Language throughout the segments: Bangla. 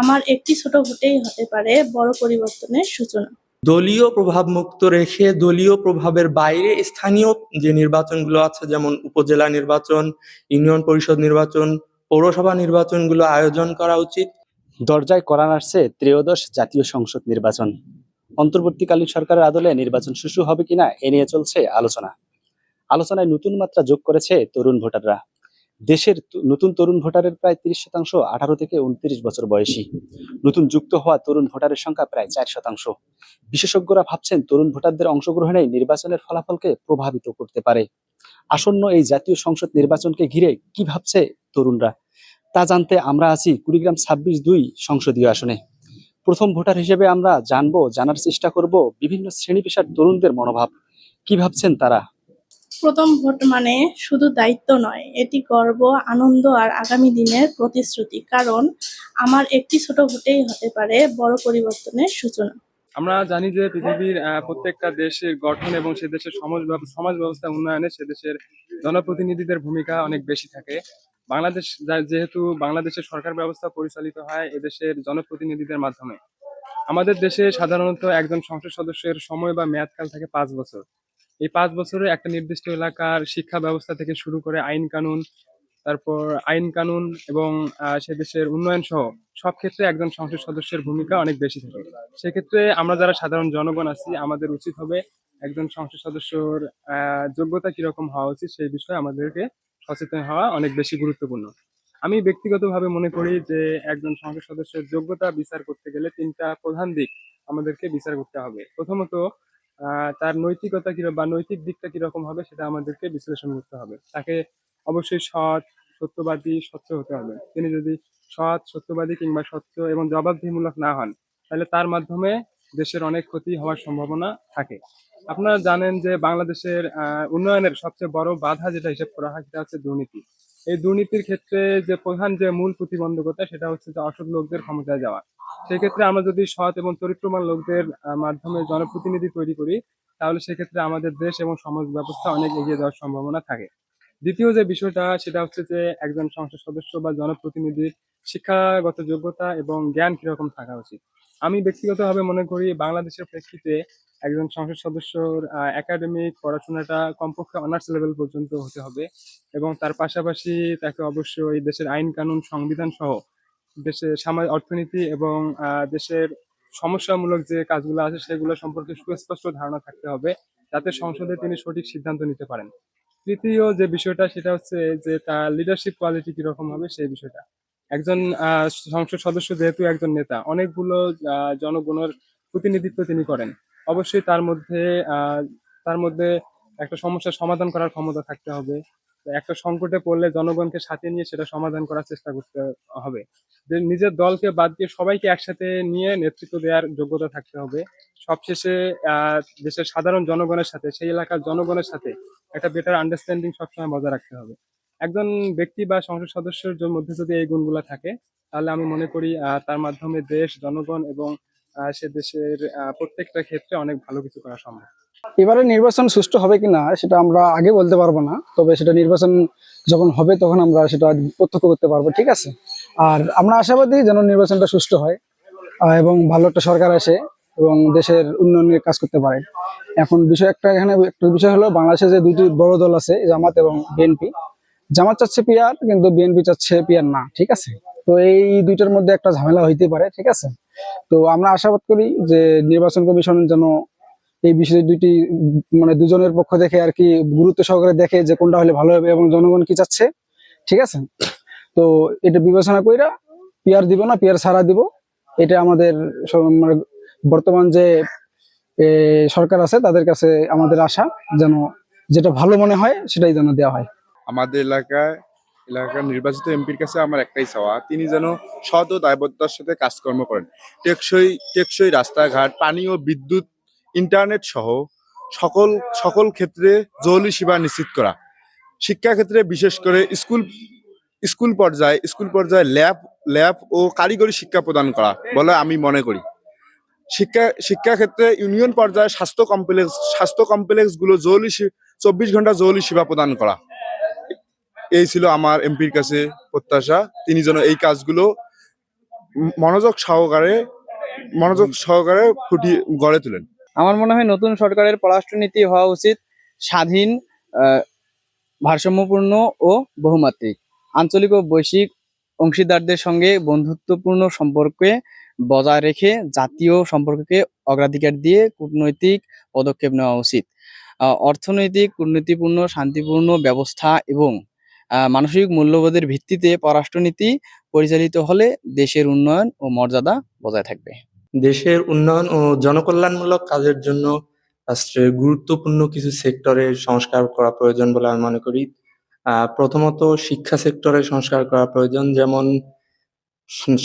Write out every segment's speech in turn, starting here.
আমার একটি ছোট ভোটেই হতে পারে বড় পরিবর্তনের সূচনা। দলীয় প্রভাব মুক্ত রেখে দলীয় প্রভাবের বাইরে স্থানীয় যে নির্বাচনগুলো আছে যেমন উপজেলা নির্বাচন ইউনিয়ন পরিষদ নির্বাচন পৌরসভা নির্বাচনগুলো আয়োজন করা উচিত। দরজায় করা আসছে ত্রয়োদশ জাতীয় সংসদ নির্বাচন। অন্তর্বর্তীকালীন সরকারের আদলে নির্বাচন শুরু হবে কিনা এ নিয়ে চলছে আলোচনা। আলোচনায় নতুন মাত্রা যোগ করেছে তরুণ ভোটাররা। দেশের নতুন তরুণ ভোটারের প্রায় তিরিশ শতাংশ আঠারো থেকে উনত্রিশ বছর বয়সী। নতুন যুক্ত হওয়া তরুণ ভোটারের সংখ্যা প্রায় চার শতাংশ। বিশেষজ্ঞরা ভাবছেন তরুণ ভোটারদের অংশগ্রহণে নির্বাচনের ফলাফলকে প্রভাবিত করতে পারে। আসন্ন এই জাতীয় সংসদ নির্বাচনকে ঘিরে কি ভাবছে তরুণরা? তা জানতে আমরা আছি কুড়িগ্রাম ছাব্বিশ দুই সংসদীয় আসনে। প্রথম ভোটার হিসেবে আমরা জানব, জানার চেষ্টা করব বিভিন্ন শ্রেণি পেশার তরুণদের মনোভাব। কি ভাবছেন তারা? প্রথম ভোট মানে শুধু দায়িত্ব নয়, এটি গর্ব, আনন্দ আর আগামী দিনের প্রতিশ্রুতি। কারণ আমার একটি ছোট ভোটেই হতে পারে বড় পরিবর্তনের সূচনা। আমরা জানি যে পৃথিবীর প্রত্যেকটা দেশের গঠন এবং সে দেশের সমাজ সমাজ ব্যবস্থা উন্নয়নে সে দেশের জনপ্রতিনিধিদের ভূমিকা অনেক বেশি থাকে। বাংলাদেশ যেহেতু বাংলাদেশের সরকার ব্যবস্থা পরিচালিত হয় এদেশের জনপ্রতিনিধিদের মাধ্যমে। আমাদের দেশে সাধারণত একজন সংসদ সদস্যের সময় বা মেয়াদকাল থাকে পাঁচ বছর। এই পাঁচ বছরে একটা নির্দিষ্ট এলাকার শিক্ষা ব্যবস্থা থেকে শুরু করে আইন কানুন, তারপর আইন কানুন এবং সে দেশের উন্নয়ন সহ সব ক্ষেত্রে একজন সংসদ সদস্যের ভূমিকা অনেক বেশি থাকে। সেক্ষেত্রে আমরা যারা সাধারণ জনগণ আছি, আমাদের উচিত হবে একজন সংসদ সদস্যর যোগ্যতা কীরকম হওয়া উচিত সেই বিষয়ে আমাদেরকে সচেতন হওয়া অনেক বেশি গুরুত্বপূর্ণ। আমি ব্যক্তিগতভাবে মনে করি যে একজন সংসদ সদস্যের যোগ্যতা বিচার করতে গেলে তিনটা প্রধান দিক আমাদেরকে বিচার করতে হবে। প্রথমত তার নৈতিকতা কীরকম বা নৈতিক দিকটা কীরকম হবে সেটা আমাদেরকে বিশ্লেষণ করতে হবে। তাকে অবশ্যই সৎ, সত্যবাদী, স্বচ্ছ হতে হবে। তিনি যদি সৎ, সত্যবাদী কিংবা স্বচ্ছ এবং জবাবদিহিমূলক না হন, তাহলে তার মাধ্যমে দেশের অনেক ক্ষতি হওয়ার সম্ভাবনা থাকে। আপনারা জানেন যে বাংলাদেশের উন্নয়নের সবচেয়ে বড় বাধা যেটা হিসেব করা হয় সেটা হচ্ছে দুর্নীতি। এই দুর্নীতির ক্ষেত্রে যে প্রধান যে মূল প্রতিবন্ধকতা সেটা হচ্ছে যে অসৎ লোকদের ক্ষমতায় যাওয়া। সেক্ষেত্রে আমরা যদি সৎ এবং চরিত্রমান লোকদের মাধ্যমে জনপ্রতিনিধি তৈরি করি, তাহলে সেক্ষেত্রে আমাদের দেশ এবং সমাজ ব্যবস্থা অনেক এগিয়ে যাওয়ার সম্ভাবনা থাকে। দ্বিতীয় যে বিষয়টা, সেটা হচ্ছে যে একজন সংসদ সদস্য বা জনপ্রতিনিধির শিক্ষাগত যোগ্যতা এবং জ্ঞান কীরকম থাকা উচিত? আমি ব্যক্তিগতভাবে মনে করি বাংলাদেশের প্রেক্ষিতে একজন সংসদ সদস্যর একাডেমিক পড়াশোনাটা কমপক্ষে অনার্স লেভেল পর্যন্ত হতে হবে এবং তার পাশাপাশি তাকে অবশ্যই দেশের আইন কানুন সংবিধান সহ দেশের সামাজিক অর্থনীতি এবং দেশের সমস্যামূলক যে কাজগুলো আছে সেগুলো সম্পর্কে সুস্পষ্ট ধারণা থাকতে হবে যাতে সংসদে তিনি সঠিক সিদ্ধান্ত নিতে পারেন। তৃতীয় যে বিষয়টা সেটা হচ্ছে যে তার লিডারশিপ কোয়ালিটি কীরকম হবে সেই বিষয়টা। একজন সংসদ সদস্য যেহেতু একজন নেতা, অনেকগুলো জনগণের প্রতিনিধিত্ব তিনি করেন। অবশ্যই তার মধ্যে তার মধ্যে একটা সমস্যার সমাধান করার ক্ষমতা থাকতে হবে। একটা সংকটে পড়লে জনগণকে সাথে নিয়ে সেটা সমাধান করার চেষ্টা করতে হবে। যে নিজের দলকে বাদ দিয়ে সবাইকে একসাথে নিয়ে নেতৃত্ব দেওয়ার যোগ্যতা থাকতে হবে। সবশেষে দেশের সাধারণ জনগণের সাথে, সেই এলাকার জনগণের সাথে একটা বেটার আন্ডারস্ট্যান্ডিং সবসময় বজায় রাখতে হবে। একজন ব্যক্তি বা সংসদ সদস্যের মধ্যে যদি এই গুণগুলো থাকে, তাহলে আমি মনে করি তার মাধ্যমে দেশ, জনগণ এবং সে দেশের প্রত্যেকটা ক্ষেত্রে অনেক ভালো কিছু করা সম্ভব। এবারে নির্বাচন সুষ্ঠু হবে কিনা, সেটা আমরা আগে বলতে পারব না, তবে সেটা নির্বাচন যখন হবে তখন আমরা সেটা প্রত্যক্ষ করতে পারব, ঠিক আছে? আর আমরা আশাবাদী যেন নির্বাচনটা সুষ্ঠু হয় এবং ভালো একটা সরকার আসে এবং দেশের উন্নয়নের কাজ করতে পারে। এখন বিষয় একটা এখানে, একটা বিষয় হলো বাংলাদেশে যে দুটি বড় দল আছে, জামাত এবং বিএনপি জামাত চাচ্ছে পিয়ার, কিন্তু বিএনপি চাচ্ছে পিয়ার না, ঠিক আছে? তো এই দুইটার মধ্যে একটা ঝামেলা হইতে পারে, ঠিক আছে? তো আমরা আশাবাদ করি যে নির্বাচন কমিশন যেন এই বিষয় দুইটি মানে দুজনের পক্ষ থেকে আর কি গুরুত্ব সহকারে দেখে যে কোনটা হলে ভালো হবে এবং জনগণ কি চাচ্ছে, ঠিক আছে? তো এটা বিবেচনা কইরা পিয়ার দিব না, পিয়ার ছাড়া দিব। এটা আমাদের মানে বর্তমান যে সরকার আছে, তাদের কাছে আমাদের আশা যেন যেটা ভালো মনে হয় সেটাই যেন দেওয়া হয়। আমাদের এলাকায়, এলাকার নির্বাচিত এমপির কাছে আমার একটাই চাওয়া। তিনি যেন সৎ ও দায়বদ্ধতার সাথে কাজকর্ম করেন। টেকসই টেকসই রাস্তাঘাট, পানি ও বিদ্যুৎ, ইন্টারনেট সহ সকল সকল ক্ষেত্রে জরুরি সেবা নিশ্চিত করা। শিক্ষা ক্ষেত্রে বিশেষ করে স্কুল স্কুল পর্যায়ে স্কুল পর্যায়ে ল্যাব ল্যাব ও কারিগরি শিক্ষা প্রদান করা বলে আমি মনে করি। শিক্ষা শিক্ষা ক্ষেত্রে ইউনিয়ন পর্যায়ে স্বাস্থ্য কমপ্লেক্স স্বাস্থ্য কমপ্লেক্সগুলো জরুরি চব্বিশ ঘণ্টা জরুরি সেবা প্রদান করা। এই ছিল আমার এমপির কাছে প্রত্যাশা। তিনি যেন এই কাজগুলো মনোযোগ সহকারে মনোযোগ সহকারে ফুটিয়ে, গড়ে তোলেন। আমার মনে হয় নতুন সরকারের পররাষ্ট্রনীতি হওয়া উচিত, স্বাধীন ভারসাম্যপূর্ণ ও বহুমাত্রিক। আঞ্চলিক ও বৈশ্বিক অংশীদারদের সঙ্গে বন্ধুত্বপূর্ণ সম্পর্কে বজায় রেখে জাতীয় সম্পর্ককে অগ্রাধিকার দিয়ে কূটনৈতিক পদক্ষেপ নেওয়া উচিত। অর্থনৈতিক, কূটনীতিপূর্ণ, শান্তিপূর্ণ ব্যবস্থা এবং মানসিক মূল্যবোধের ভিত্তিতে পররাষ্ট্রনীতি পরিচালিত হলে দেশের উন্নয়ন ও মর্যাদা বজায় থাকবে। দেশের উন্নয়ন ও জনকল্যাণমূলক কাজের জন্য রাষ্ট্রের গুরুত্বপূর্ণ কিছু সেক্টরের সংস্কার করা প্রয়োজন বলে আমি মনে করি। প্রথমত শিক্ষা সেক্টরে সংস্কার করা প্রয়োজন, যেমন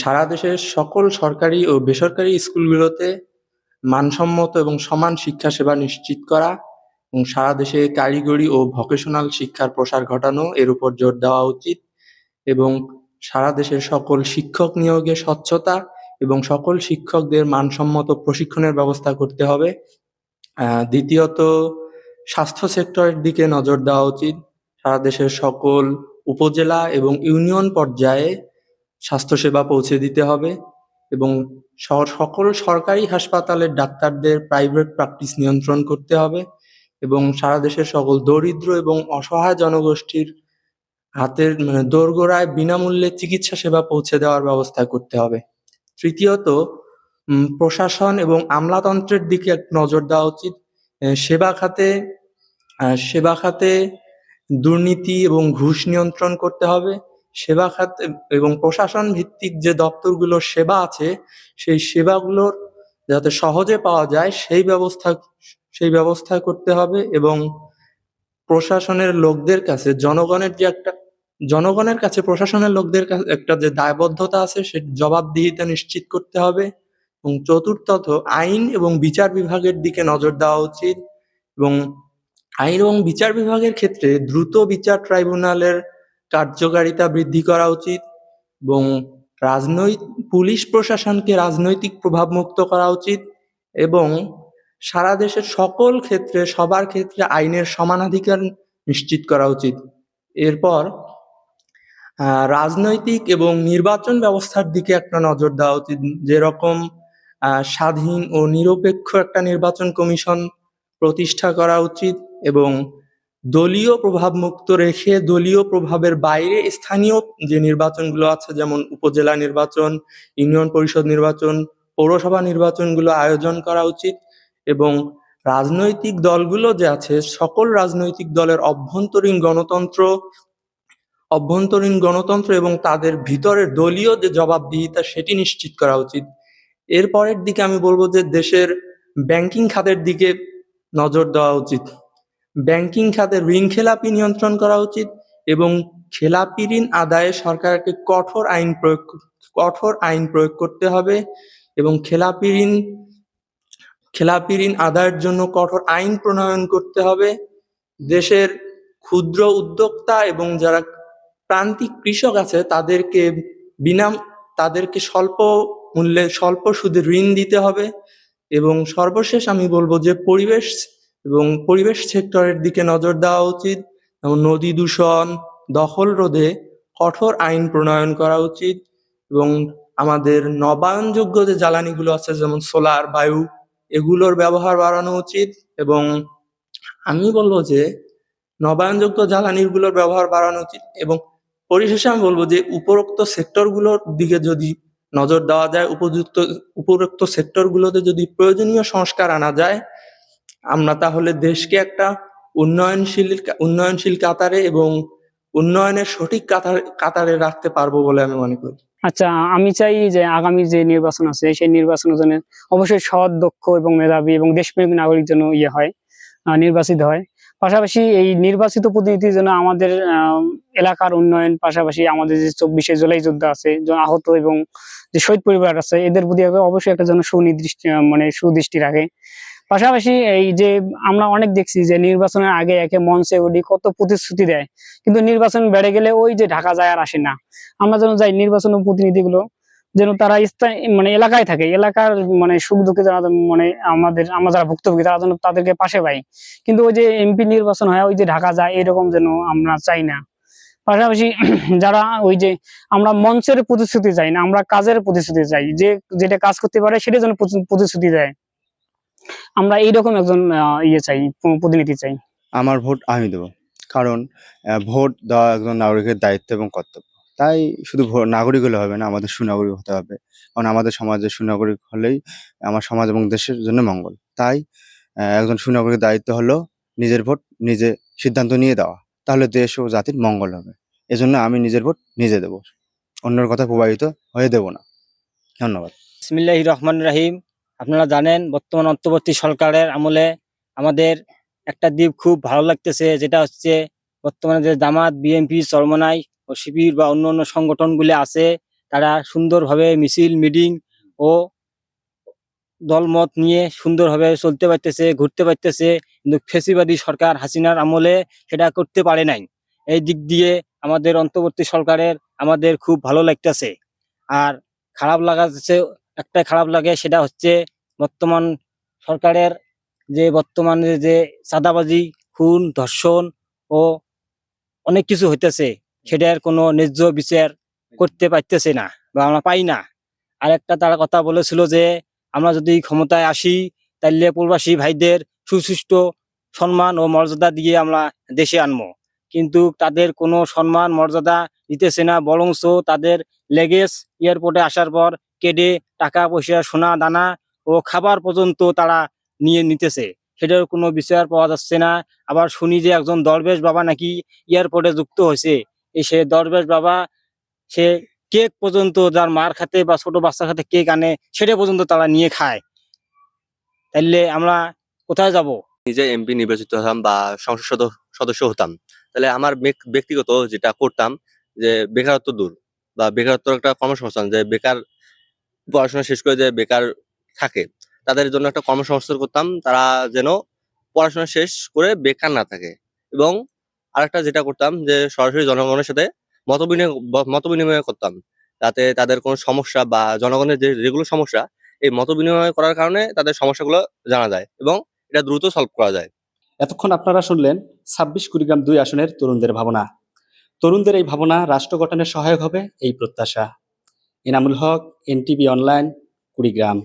সারা দেশের সকল সরকারি ও বেসরকারি স্কুলগুলোতে মানসম্মত এবং সমান শিক্ষা সেবা নিশ্চিত করা এবং সারা দেশে কারিগরি ও ভোকেশনাল শিক্ষার প্রসার ঘটানো এর উপর জোর দেওয়া উচিত এবং সারা দেশের সকল শিক্ষক নিয়োগে স্বচ্ছতা এবং সকল শিক্ষকদের মানসম্মত প্রশিক্ষণের ব্যবস্থা করতে হবে। দ্বিতীয়ত, স্বাস্থ্য সেক্টরের দিকে নজর দেওয়া উচিত। সারা দেশের সকল উপজেলা এবং ইউনিয়ন পর্যায়ে স্বাস্থ্যসেবা পৌঁছে দিতে হবে এবং সকল সরকারি হাসপাতালের ডাক্তারদের প্রাইভেট প্র্যাকটিস নিয়ন্ত্রণ করতে হবে। এবং সারা দেশের সকল দরিদ্র এবং অসহায় জনগোষ্ঠীর হাতের মানে দোরগোড়ায় বিনামূল্যে চিকিৎসা সেবা পৌঁছে দেওয়ার ব্যবস্থা করতে হবে। তৃতীয়ত প্রশাসন এবং আমলাতন্ত্রের দিকে এক নজর দেওয়া উচিত। সেবা খাতে সেবা খাতে দুর্নীতি এবং ঘুষ নিয়ন্ত্রণ করতে হবে। সেবা খাত, এবং প্রশাসন ভিত্তিক যে দপ্তরগুলোর সেবা আছে, সেই সেবাগুলোর যাতে সহজে পাওয়া যায়, সেই ব্যবস্থা সেই ব্যবস্থা করতে হবে এবং প্রশাসনের লোকদের কাছে, জনগণের যে একটা, জনগণের কাছে, প্রশাসনের লোকদের কাছে একটা যে দায়বদ্ধতা আছে, সে জবাবদিহিতা নিশ্চিত করতে হবে এবং চতুর্থত আইন এবং বিচার বিভাগের দিকে নজর দেওয়া উচিত এবং আইন এবং বিচার বিভাগের ক্ষেত্রে দ্রুত বিচার ট্রাইব্যুনালের কার্যকারিতা বৃদ্ধি করা উচিত এবং রাজনৈতিক পুলিশ প্রশাসনকে রাজনৈতিক প্রভাব মুক্ত করা উচিত এবং সারা দেশের সকল ক্ষেত্রে, সবার ক্ষেত্রে আইনের সমানাধিকার নিশ্চিত করা উচিত। এরপর রাজনৈতিক এবং নির্বাচন ব্যবস্থার দিকে একটা নজর দেওয়া উচিত। যেরকম স্বাধীন ও নিরপেক্ষ একটা নির্বাচন কমিশন প্রতিষ্ঠা করা উচিত এবং দলীয় প্রভাব মুক্ত রেখে দলীয় প্রভাবের বাইরে স্থানীয় যে নির্বাচনগুলো আছে, যেমন উপজেলা নির্বাচন, ইউনিয়ন পরিষদ নির্বাচন, পৌরসভা নির্বাচনগুলো আয়োজন করা উচিত। এবং রাজনৈতিক দলগুলো যে আছে, সকল রাজনৈতিক দলের অভ্যন্তরীণ গণতন্ত্র অভ্যন্তরীণ গণতন্ত্র এবং তাদের ভিতরের দলীয় যে জবাবদিহিতা সেটি নিশ্চিত করা উচিত। এর পরের দিকে আমি বলব যে দেশের ব্যাংকিং খাতের দিকে নজর দেওয়া উচিত। ব্যাংকিং খাতে ঋণ, খেলাপি নিয়ন্ত্রণ করা উচিত এবং খেলাপি ঋণ আদায়ে সরকারকে কঠোর আইন প্রয়োগ, কঠোর আইন প্রয়োগ করতে হবে এবং খেলাপি ঋণ খেলাপি ঋণ আদায়ের জন্য কঠোর আইন প্রণয়ন করতে হবে। দেশের ক্ষুদ্র উদ্যোক্তা এবং যারা প্রান্তিক কৃষক আছে, তাদেরকে বিনা তাদেরকে স্বল্প মূল্যে স্বল্প সুদে ঋণ দিতে হবে এবং সর্বশেষ আমি বলব যে পরিবেশ এবং পরিবেশ সেক্টরের দিকে নজর দেওয়া উচিত। এবং নদী দূষণ, দখল রোধে কঠোর আইন প্রণয়ন করা উচিত এবং আমাদের নবায়নযোগ্য যে জ্বালানিগুলো আছে, যেমন সোলার, বায়ু এগুলোর ব্যবহার বাড়ানো উচিত এবং আমি বলব যে নবায়নযোগ্য জ্বালানিগুলোর ব্যবহার বাড়ানো উচিত এবং পরিশেষে আমি বলব যে উপরোক্ত সেক্টরগুলোর দিকে যদি নজর দেওয়া যায়, উপযুক্ত, উপরোক্ত সেক্টরগুলোতে যদি প্রয়োজনীয় সংস্কার আনা যায়, আমরা তাহলে দেশকে একটা উন্নয়নশীল উন্নয়নশীল কাতারে এবং উন্নয়নের সঠিক কাতার, কাতারে রাখতে পারব বলে আমি মনে করি। আচ্ছা আমি চাই যে আগামী যে নির্বাচন আছে, সেই নির্বাচনের জন্য অবশ্যই সৎ, দক্ষ এবং মেধাবী এবং দেশপ্রেমিক নাগরিক যেন ইয়ে হয় নির্বাচিত হয়। পাশাপাশি এই নির্বাচিত প্রতিনিধির জন্য আমাদের এলাকার উন্নয়ন, পাশাপাশি আমাদের যে চব্বিশে জুলাই যোদ্ধা আছে আহত এবং যে শহীদ পরিবার আছে, এদের প্রতি অবশ্যই একটা যেন সুনির্দিষ্ট মানে সুদৃষ্টি রাখে। পাশাপাশি এই যে আমরা অনেক দেখছি যে নির্বাচনের আগে একে মঞ্চে উঠি, কত প্রতিশ্রুতি দেয়। কিন্তু নির্বাচন বেড়ে গেলে ওই যে ঢাকা যায় আর আসে না। আমরা যেন যাই নির্বাচন প্রতিনিধিগুলো যেন তারা মানে এলাকায় থাকে। এলাকার মানে সুখ দুঃখে যারা মানে আমাদের, আমরা যারা ভুক্তভোগী, তারা যেন তাদেরকে পাশে পাই। কিন্তু ওই যে এমপি নির্বাচন হয়, ওই যে ঢাকা যায়, এরকম যেন আমরা চাই না। পাশাপাশি যারা ওই যে আমরা মঞ্চের প্রতিশ্রুতি চাই না, আমরা কাজের প্রতিশ্রুতি চাই, যে, যেটা কাজ করতে পারে, সেটা যেন প্রতিশ্রুতি দেয়। আমরা এইরকম একজন ইয়ে চাই প্রতিনিধি চাই। আমার ভোট আমি দেবো। কারণ ভোট দেওয়া একজন নাগরিকের দায়িত্ব এবং কর্তব্য। তাই শুধু নাগরিক হলে হবে না আমাদের সুনাগরিক হতে হবে। কারণ আমাদের সমাজে সুনাগরিক হলেই আমার সমাজ এবং দেশের জন্য মঙ্গল। তাই আহ, একজন সুনাগরিকের দায়িত্ব হলো নিজের ভোট নিজে সিদ্ধান্ত নিয়ে দেওয়া। তাহলে দেশ ও জাতির মঙ্গল হবে। এজন্য আমি নিজের ভোট নিজে দেবো। অন্যের কথা প্রভাবিত হয়ে দেব না। ধন্যবাদ। বিসমিল্লাহ রহমান রাহিম। আপনারা জানেন, বর্তমান অন্তর্বর্তী সরকারের আমলে আমাদের একটা দিক খুব ভালো লাগতেছে, যেটা হচ্ছে বর্তমানে যে জামাত, বিএনপি, চরমনাই ও শিবির বা অন্য অন্য সংগঠনগুলি আছে, তারা সুন্দরভাবে মিছিল, মিটিং ও দলমত নিয়ে সুন্দরভাবে চলতে পারতেছে, ঘুরতে পারতেছে, কিন্তু ফেসিবাদী সরকার হাসিনার আমলে সেটা করতে পারে নাই। এই দিক দিয়ে আমাদের অন্তর্বর্তী সরকারের আমাদের খুব ভালো লাগতেছে। আর খারাপ লাগাচ্ছে একটা খারাপ লাগে, সেটা হচ্ছে বর্তমান সরকারের যে বর্তমানে যে চাঁদাবাজি, খুন, ধর্ষণ ও অনেক কিছু হইতেছে সেটার কোনো ন্যায্য বিচার করতে পারতেছে না বা আমরা পাই না। আর একটা তারা কথা বলেছিল যে, আমরা যদি ক্ষমতায় আসি, তাইলে প্রবাসী ভাইদের সুসৃষ্ট সম্মান ও মর্যাদা দিয়ে আমরা দেশে আনব। কিন্তু তাদের কোনো সম্মান, মর্যাদা দিতেছে না। বরংস তাদের লেগেজ এয়ারপোর্টে আসার পর কেটে টাকা পয়সা সোনা দানা ও খাবার পর্যন্ত তারা নিয়ে নিতেছে। সেটার কোনো বিচার পাওয়া যাচ্ছে না। আবার শুনি যে একজন দরবেশ বাবা নাকি এয়ারপোর্টে যুক্ত হয়েছে। সে দরবেশ বাবা, সে কেক পর্যন্ত যার মার খাতে বা ছোট বাচ্চার খাতে কেক আনে, সেটা পর্যন্ত তারা নিয়ে খায়। তাইলে আমরা কোথায় যাব? নিজে এমপি নির্বাচিত হতাম বা সংসদ সদস্য হতাম। তাহলে আমার ব্যক- ব্যক্তিগত যেটা করতাম যে বেকারত্ব দূর বা বেকারত্ব একটা কর্মসংস্থান, যে বেকার পড়াশোনা শেষ করে যে বেকার থাকে, তাদের জন্য একটা কর্মসংস্থান করতাম, তারা যেন পড়াশোনা শেষ করে বেকার না থাকে। এবং আরেকটা যেটা করতাম যে সরাসরি জনগণের সাথে মত বিনিময় মত বিনিময় করতাম। যাতে তাদের কোনো সমস্যা বা জনগণের যে যেগুলো সমস্যা, এই মত বিনিময় করার কারণে তাদের সমস্যাগুলো জানা যায় এবং এটা দ্রুত সলভ করা যায়। এতক্ষণ আপনারা শুনলেন ছাব্বিশ কুড়িগ্রাম দুই আসনের তরুণদের ভাবনা। তরুণদের এই ভাবনা রাষ্ট্র গঠনে সহায়ক হবে এই প্রত্যাশা। Enamul Haque, NTV online, Kurigram.